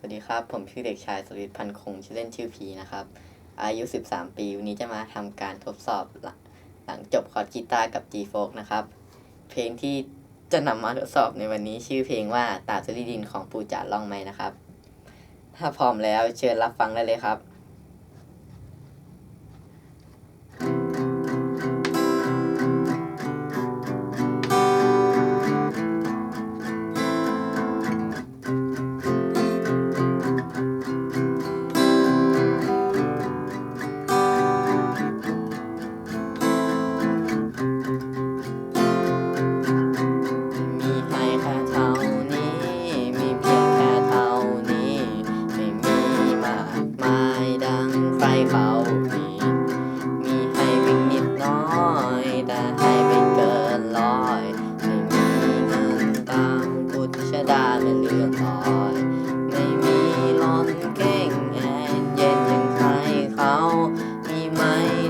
สวัสดีครับ ผมชื่อเด็กชายสวิตพันคง ชื่อเล่นชื่อพีนะครับ อายุ 13 ปี วันนี้จะมาทำการทดสอบหลังหลังจบคอร์สกีตาร์กับ G f o นะครับ เพลงที่จะนำมาทดสอบในวันนี้ชื่อเพลงว่าตาสุริดินของปูจ่าล่องไหมนะครับ ถ้าพร้อมแล้วเชิญรับฟังได้เลยครับ เขามีมีให้เพียงนิดน้อย แต่ให้ไม่เกินร้อยไม่มีเงินตามพุทธดาไม่เลือนลอย ไม่มีร้อนเก่งแอนเย็นย่างใครเขา มีไหม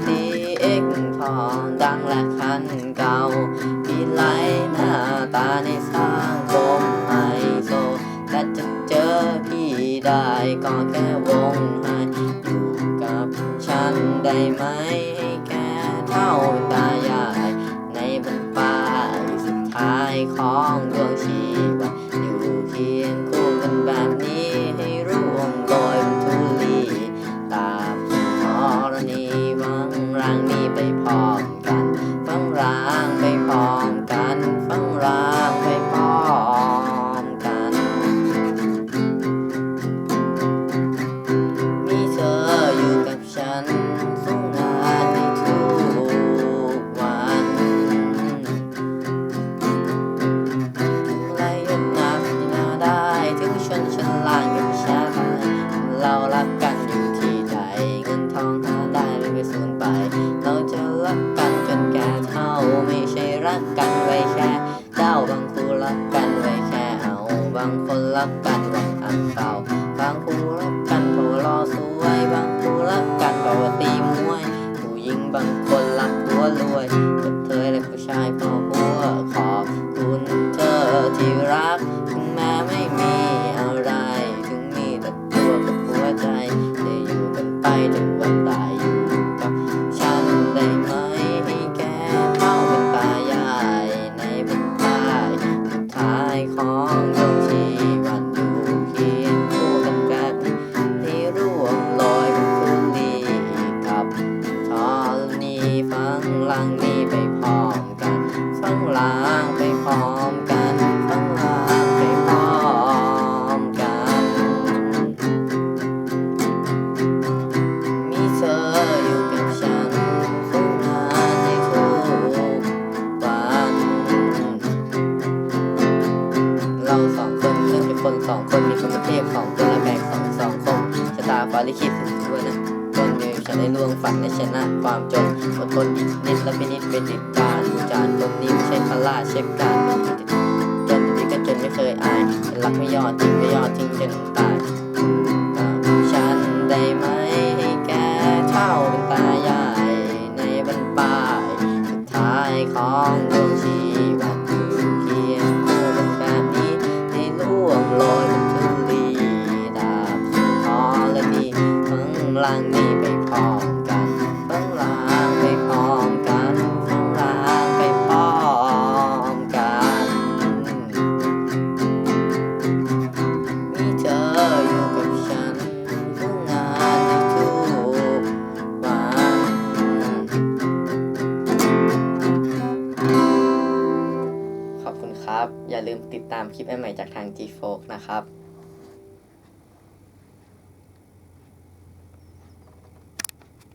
ดีเอ็กทองดังและคันเก่ามีไหลหน้าตาในสังคมไฮโซและจะเจอพี่ได้ก็แค่วงให้อยู่ กับฉันได้ไหมให้แค่เท่าตายาย ในบรรปายสุดท้ายของดวงชีวิตอยู่เคียงคู่กันแบบนี้ให้ร่วงโรยบนทุลีตาบธรณีวังร่างนี้ไปพร้อมกันฟังรางไปพร้อม กกันไว้แค่เจ้าบางคู่รักกันไว้แค่เอา บางคนรักกันหวังอันเก่าบางคู่รักกันเพราะว่ารอสวยบางคู่รักกันเพราะว่าตีมวยผู้หญิงบางคนรักหัวรวยกับเธอและผู้ชายเพราะหัวขอบคุณเธอที่รักถึงแม้ไม่มีอะไรถึงมีแต่ตัวกับหัวใจจะอยู่กันไปจนวันตายอยู่ ของดวงชีวันยูเคียงคู่กันแบบนี้ที่ร่วงลอยเป็นคืนดีกับทอนีฟังลังนี้ไปพร้อมกันฟังลางไปพร้อมกันฟังลาง มีคนประเทศสองตัวและแบ่งสองสองคงชะตาฟ้าลิขิตสุดทั่วนะจนมีฉันได้ล่วงฝันในชนะความจนอดทนอีกนิดและไม่นิดเป็นติดจานผู้จานคนนี้ไม่ใช่พลาดเช็คการจนที่ก็จนไม่เคยอายฉันรักไม่ยอดทิ้งไม่ยอดทิ้งจนตายอ่าฉันได้ไหมให้แกเท่าเป็นตายายในบรรปลายสุดท้ายของดวงชี ฟังล่างนี้ไปพร้อมกันฟังล่างไปพร้อมกันฟังล่างไปพร้อมกัน มีเธออยู่กับฉันทุกงานในทุกวันขอบคุณครับ อย่าลืมติดตามคลิปใหม่ๆจากทาง G4 นะครับ